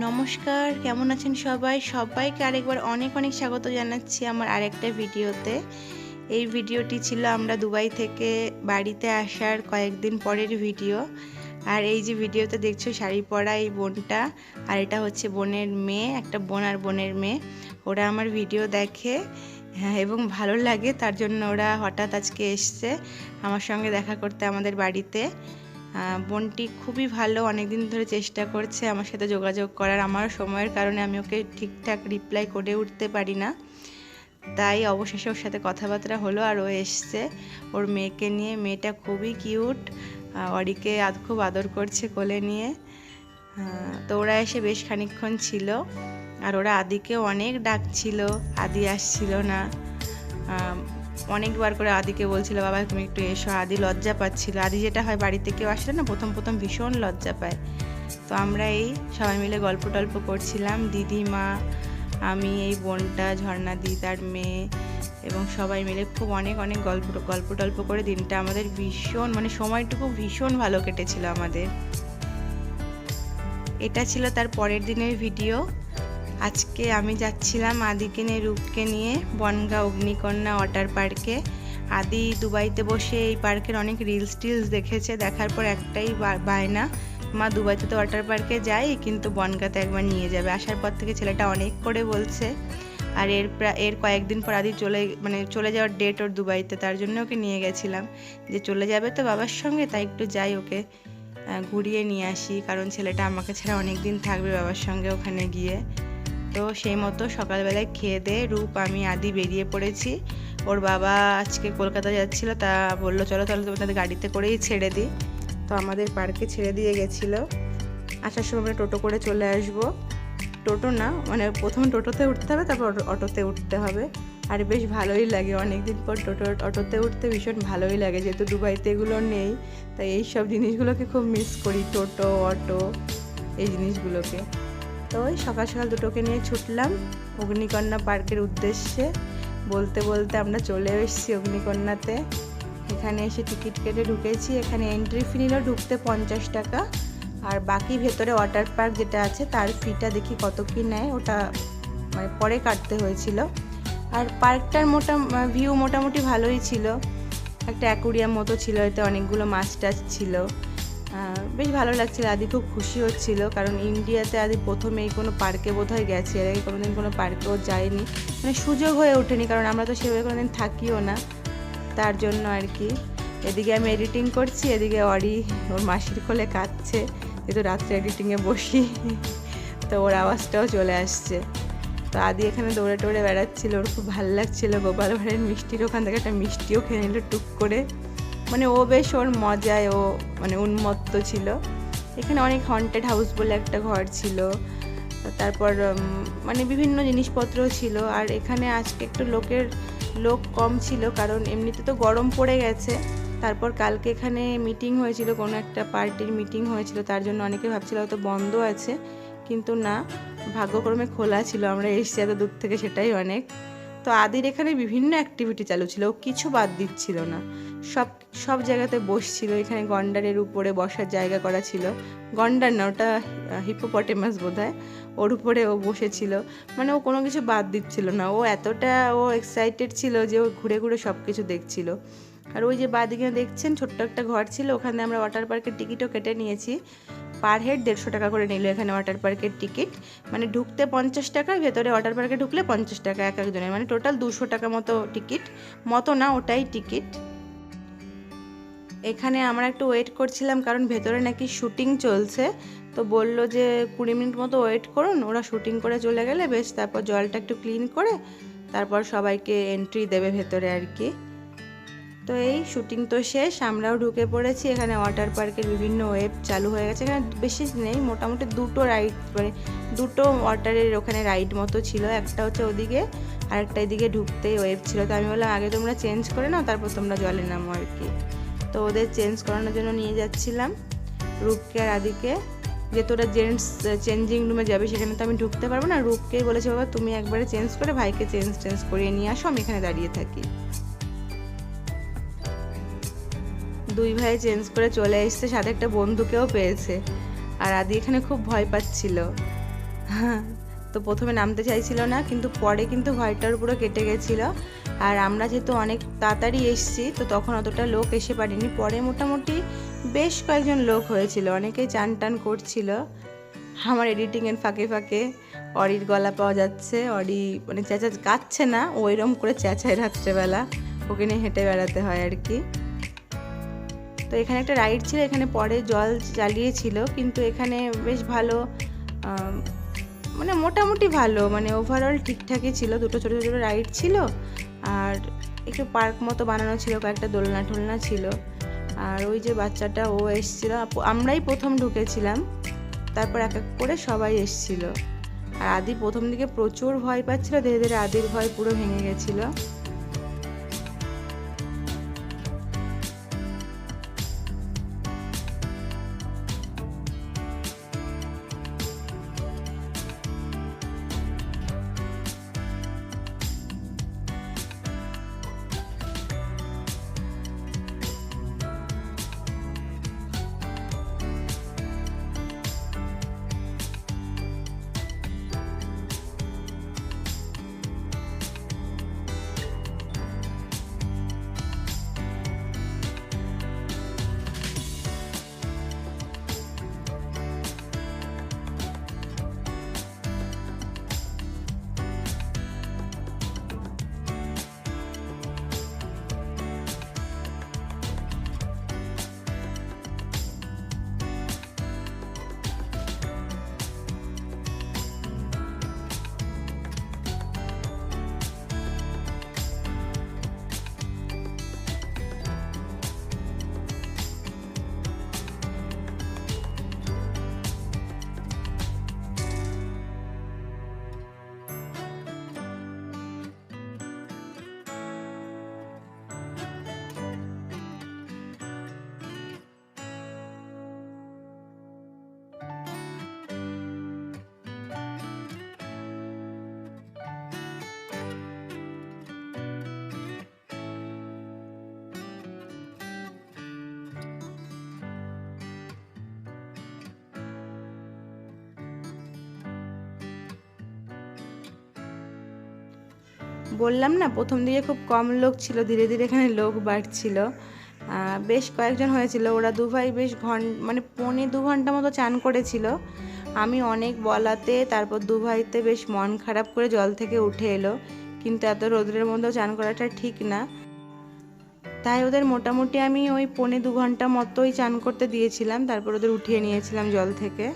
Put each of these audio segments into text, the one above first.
নমস্কার, কেমন আছেন সবাই? সবাইকে আরেকবার অনেক অনেক স্বাগত জানাচ্ছি আমার আরেকটা ভিডিওতে। এই ভিডিওটি ছিল আমরা দুবাই থেকে বাড়িতে আসার কয়েকদিন পরের ভিডিও। আর এই যে ভিডিওতে দেখছ শাড়ি পরা এই বোনটা, আর এটা হচ্ছে বোনের মেয়ে, একটা বোন আর বোনের মেয়ে। ওরা আমার ভিডিও দেখে হ্যাঁ এবং ভালো লাগে, তার জন্য ওরা হঠাৎ আজকে এসছে আমার সঙ্গে দেখা করতে আমাদের বাড়িতে। বোনটি খুবই ভালো অনেক দিন ধরে চেষ্টা করছে আমার সাথে যোগাযোগ করার। আমার সময়ের কারণে আমি ওকে ঠিকঠাক রিপ্লাই করে উঠতে পারি না। তাই অবশেষে ওর সাথে কথাবার্তা হলো আর ও এসছে। ওর মেয়েকে নিয়ে, মেয়েটা খুবই কিউট অরিকে আদ খুব আদর করছে কোলে নিয়ে। তো ওরা এসে বেশ খানিকক্ষণ ছিল। আর ওরা আদিকে অনেক ডাকছিল, আদি আসছিল না। অনেকবার করে আদিকে বলছিল, বাবা, তুমি একটু এসো। আদি লজ্জা পাচ্ছিল। আদি যেটা হয়, বাড়িতে কেউ আসলে না, প্রথম প্রথম ভীষণ লজ্জা পায়। তো আমরা এই সবাই মিলে গল্প টল্প করছিলাম। দিদি, মা, আমি, এই বোনটা, ঝর্ণা দি, তার মেয়ে এবং সবাই মিলে খুব অনেক অনেক গল্প গল্প টল্প করে দিনটা আমাদের ভীষণ মানে সময়টুকু ভীষণ ভালো কেটেছিল আমাদের। এটা ছিল তার পরের দিনের ভিডিও। আজকে আমি যাচ্ছিলাম আদিকে নিয়ে রূপকে নিয়ে বনগা অগ্নিকন্যা ওয়াটার পার্কে। আদি দুবাইতে বসে এই পার্কের অনেক রিলস টিলস দেখেছে, দেখার পর একটাই বায়না, মা দুবাইতে তো ওয়াটার পার্কে যাই, কিন্তু বনগাতে একবার নিয়ে যাবে। আসার পর থেকে ছেলেটা অনেক করে বলছে। আর এর এর কয়েকদিন পর আদি চলে মানে চলে যাওয়ার ডেট ওর দুবাইতে, তার জন্য ওকে নিয়ে গেছিলাম। যে চলে যাবে তো বাবার সঙ্গে, তাই একটু যাই ওকে ঘুরিয়ে নিয়ে আসি, কারণ ছেলেটা আমাকে ছাড়া অনেক দিন থাকবে বাবার সঙ্গে ওখানে গিয়ে। তো সেই মতো সকালবেলায় খেয়ে দিয়ে রূপ, আমি, আদি বেরিয়ে পড়েছি। ওর বাবা আজকে কলকাতা যাচ্ছিল, তা বলল, চলো চলো, তোমাদের গাড়িতে করেই ছেড়ে দিই। তো আমাদের পার্কে ছেড়ে দিয়ে গেছিল। আসার সময় আমরা টোটো করে চলে আসব। টোটো না মানে প্রথম টোটোতে উঠতে হবে, তারপর অটোতে উঠতে হবে। আর বেশ ভালোই লাগে, অনেকদিন পর টোটো অটোতে উঠতে ভীষণ ভালোই লাগে, যেহেতু দুবাইতে এগুলো নেই। তাই এই সব জিনিসগুলোকে খুব মিস করি, টোটো, অটো, এই জিনিসগুলোকে। তো ওই সকাল সকাল দুটোকে নিয়ে ছুটলাম অগ্নিকন্যা পার্কের উদ্দেশ্যে। বলতে বলতে আমরা চলে এসেছি অগ্নিকন্যাতে। এখানে এসে টিকিট কেটে ঢুকেছি। এখানে এন্ট্রি ফি নিল ঢুকতে পঞ্চাশ টাকা। আর বাকি ভেতরে ওয়াটার পার্ক যেটা আছে, তার ফিটা দেখি কত কি নেয়। ওটা মানে পরে কাটতে হয়েছিল। আর পার্কটার মোটা ভিউ মোটামুটি ভালোই ছিল। একটা অ্যাকুরিয়াম মতো ছিল, এতে অনেকগুলো মাছ টাছ ছিল। বেশ ভালো লাগছিল। আদি খুব খুশি হচ্ছিল, কারণ ইন্ডিয়াতে আদি প্রথমে এই কোনো পার্কে বোধহয় গেছে। এর আগে কোনোদিন কোনো পার্কেও যায়নি। মানে সুযোগ হয়ে ওঠেনি, কারণ আমরা তো সেভাবে কোনোদিন থাকিও না। তার জন্য আর কি। এদিকে আমি এডিটিং করছি, এদিকে অরি ওর মাসির কোলে কাঁদছে। যেহেতু রাত্রে এডিটিংয়ে বসি, তো ওর আওয়াজটাও চলে আসছে। তো আদি এখানে দৌড়ে টোড়ে বেড়াচ্ছিল, ওর খুব ভালো লাগছিল। গোপাল ভাঁড়ের মিষ্টির ওখান থেকে একটা মিষ্টিও খেয়ে নিল টুক করে। মানে ও বেশ ওর মজায় ও মানে উন্মত্ত ছিল। এখানে অনেক হন্টেড হাউস বলে একটা ঘর ছিল। তারপর মানে বিভিন্ন জিনিসপত্র ছিল। আর এখানে আজকে একটু লোকের, লোক কম ছিল কারণ এমনিতে তো গরম পড়ে গেছে। তারপর কালকে এখানে মিটিং হয়েছিল, কোনো একটা পার্টির মিটিং হয়েছিল, তার জন্য অনেকে ভাবছিল হয়তো বন্ধ আছে। কিন্তু না, ভাগ্যক্রমে খোলা ছিল, আমরা এসছি এত দূর থেকে, সেটাই অনেক। তো আদির এখানে বিভিন্ন অ্যাক্টিভিটি চালু ছিল, ও কিছু বাদ দিচ্ছিল না। সব সব জায়গাতে বসছিল, এখানে গন্ডারের উপরে বসার জায়গা করা ছিল। গন্ডার না, ওটা হিপোপটেমাস বোধ হয় ওর উপরে ও বসেছিল। মানে ও কোনো কিছু বাদ দিচ্ছিল না, ও এতটা, ও এক্সাইটেড ছিল যে ও ঘুরে ঘুরে সব কিছু দেখছিল। আর ওই যে বাদিকে দেখছেন, ছোট্ট একটা ঘর ছিল, ওখানে আমরা ওয়াটার পার্কের টিকিটও কেটে নিয়েছি। পার হেড দেড়শো টাকা করে নিল এখানে ওয়াটার পার্কের টিকিট মানে ঢুকতে পঞ্চাশ টাকা ভেতরে ওয়াটার পার্কে ঢুকলে পঞ্চাশ টাকা এক একজনের। মানে টোটাল দুশো টাকা মতো টিকিট মতো না, ওটাই টিকিট এখানে আমরা একটু ওয়েট করছিলাম কারণ ভেতরে নাকি শুটিং চলছে। তো বলল যে কুড়ি মিনিট মতো ওয়েট করুন, ওরা শুটিং করে চলে গেলে বেশ, তারপর জলটা একটু ক্লিন করে, তারপর সবাইকে এন্ট্রি দেবে ভেতরে আর কি। তো এই শুটিং তো শেষ, আমরাও ঢুকে পড়েছি। এখানে ওয়াটার পার্কের বিভিন্ন ওয়েব চালু হয়ে গেছে। এখানে বেশি নেই, মোটামুটি দুটো রাইড মানে দুটো ওয়াটারের ওখানে রাইড মতো ছিল। একটা হচ্ছে ওদিকে আর একটা এদিকে ঢুকতেই ওয়েব ছিল। তো আমি বললাম, আগে তোমরা চেঞ্জ করে নাও, তারপর তোমরা জলে নামো আর কি। তো ওদের চেঞ্জ করানোর জন্য নিয়ে যাচ্ছিলাম রূপকে আর আদিকে। যে তোরা জেন্টস চেঞ্জিং রুমে যাবে, সেখানে তো আমি ঢুকতে পারব না। রূপকেই বলেছে, বাবা, তুমি একবারে চেঞ্জ করে, ভাইকে চেঞ্জ চেঞ্জ করিয়ে নিয়ে আসো, আমি এখানে দাঁড়িয়ে থাকি। দুই ভাই চেঞ্জ করে চলে এসছে, সাথে একটা বন্ধুকেও পেয়েছে। আর আদি এখানে খুব ভয় পাচ্ছিল। তো প্রথমে নামতে চাইছিল না, কিন্তু পরে কিন্তু ভয়টার উপরে কেটে গেছিল। আর আমরা যেহেতু অনেক তাড়াতাড়ি এসছি, তো তখন অতটা লোক এসে পারিনি। পরে মোটামুটি বেশ কয়েকজন লোক হয়েছিল, অনেকেই চান টান করছিল। আমার এডিটিংয়ের ফাঁকে ফাঁকে অরির গলা পাওয়া যাচ্ছে, অরি মানে চেঁচা কাচ্ছে না ওইরম করে চেঁচায় রাত্রেবেলা। ওকে নিয়ে হেঁটে বেড়াতে হয় আর কি। তো এখানে একটা রাইড ছিল, এখানে পরে জল জ্বালিয়েছিল, কিন্তু এখানে বেশ ভালো মানে মোটামুটি ভালো মানে ওভারঅল ঠিকঠাকই ছিল। দুটো ছোটো ছোটো রাইড ছিল, আর একটু পার্ক মতো বানানো ছিল, কয়েকটা দোলনা টোলনা ছিল। আর ওই যে বাচ্চাটা, ও এসছিল আমরাই প্রথম ঢুকেছিলাম। তারপর এক এক করে সবাই এসছিল। আর আদি প্রথম দিকে প্রচুর ভয় পাচ্ছিল, ধীরে ধীরে আদির ভয় পুরো ভেঙে গেছিল। বললাম না, প্রথম দিকে খুব কম লোক ছিল, ধীরে ধীরে এখানে লোক বাড়ছিল। বেশ কয়েকজন হয়েছিল, ওরা দু ভাই বেশ ঘন মানে পৌনে দু ঘণ্টা মতো চান করেছিল। আমি অনেক বলাতে, তারপর দু ভাইতে বেশ মন খারাপ করে জল থেকে উঠে এলো, কিন্তু এত রোদ্রের মধ্যেও চান করাটা ঠিক না। তাই ওদের মোটামুটি আমি ওই পৌনে দু ঘণ্টা মতোই চান করতে দিয়েছিলাম, তারপর ওদের উঠিয়ে নিয়েছিলাম জল থেকে।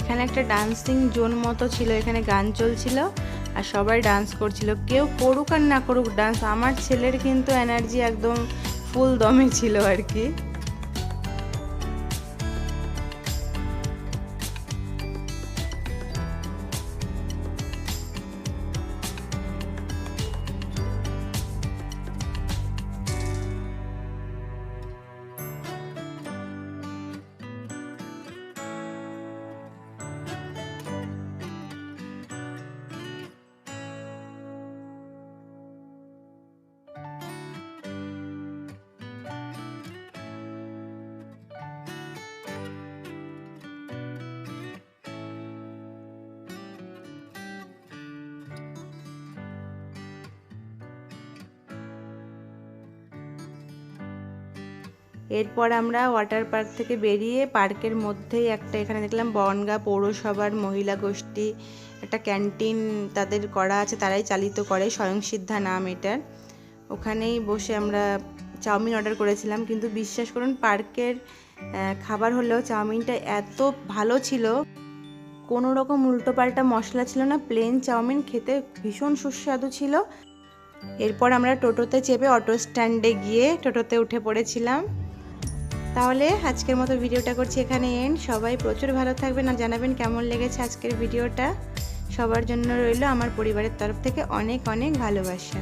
এখানে একটা ডান্সিং জোন মতো ছিল, এখানে গান চলছিল আর সবাই ডান্স করছিল। কেউ করুক আর না করুক ডান্স আমার ছেলের কিন্তু এনার্জি একদম ফুল দমে ছিল আর কি। এরপর আমরা ওয়াটার পার্ক থেকে বেরিয়ে পার্কের মধ্যেই একটা এখানে দেখলাম বনগা পৌরসভার মহিলা গোষ্ঠী, একটা ক্যান্টিন তাদের করা আছে, তারাই চালিত করে, স্বয়ংসিদ্ধা নাম এটার। ওখানেই বসে আমরা চাউমিন অর্ডার করেছিলাম, কিন্তু বিশ্বাস করুন পার্কের খাবার হলেও চাউমিনটা এত ভালো ছিল। কোনো রকম উল্টোপাল্টা মশলা ছিল না প্লেন চাউমিন খেতে ভীষণ সুস্বাদু ছিল। এরপর আমরা টোটোতে চেপে অটো স্ট্যান্ডে গিয়ে টোটোতে উঠে পড়েছিলাম। তাহলে আজকের মতো ভিডিওটা করছি এখানে এন্ড সবাই প্রচুর ভালো থাকবেন আর জানাবেন কেমন লেগেছে আজকের ভিডিওটা। সবার জন্য রইল আমার পরিবারের তরফ থেকে অনেক অনেক ভালোবাসা।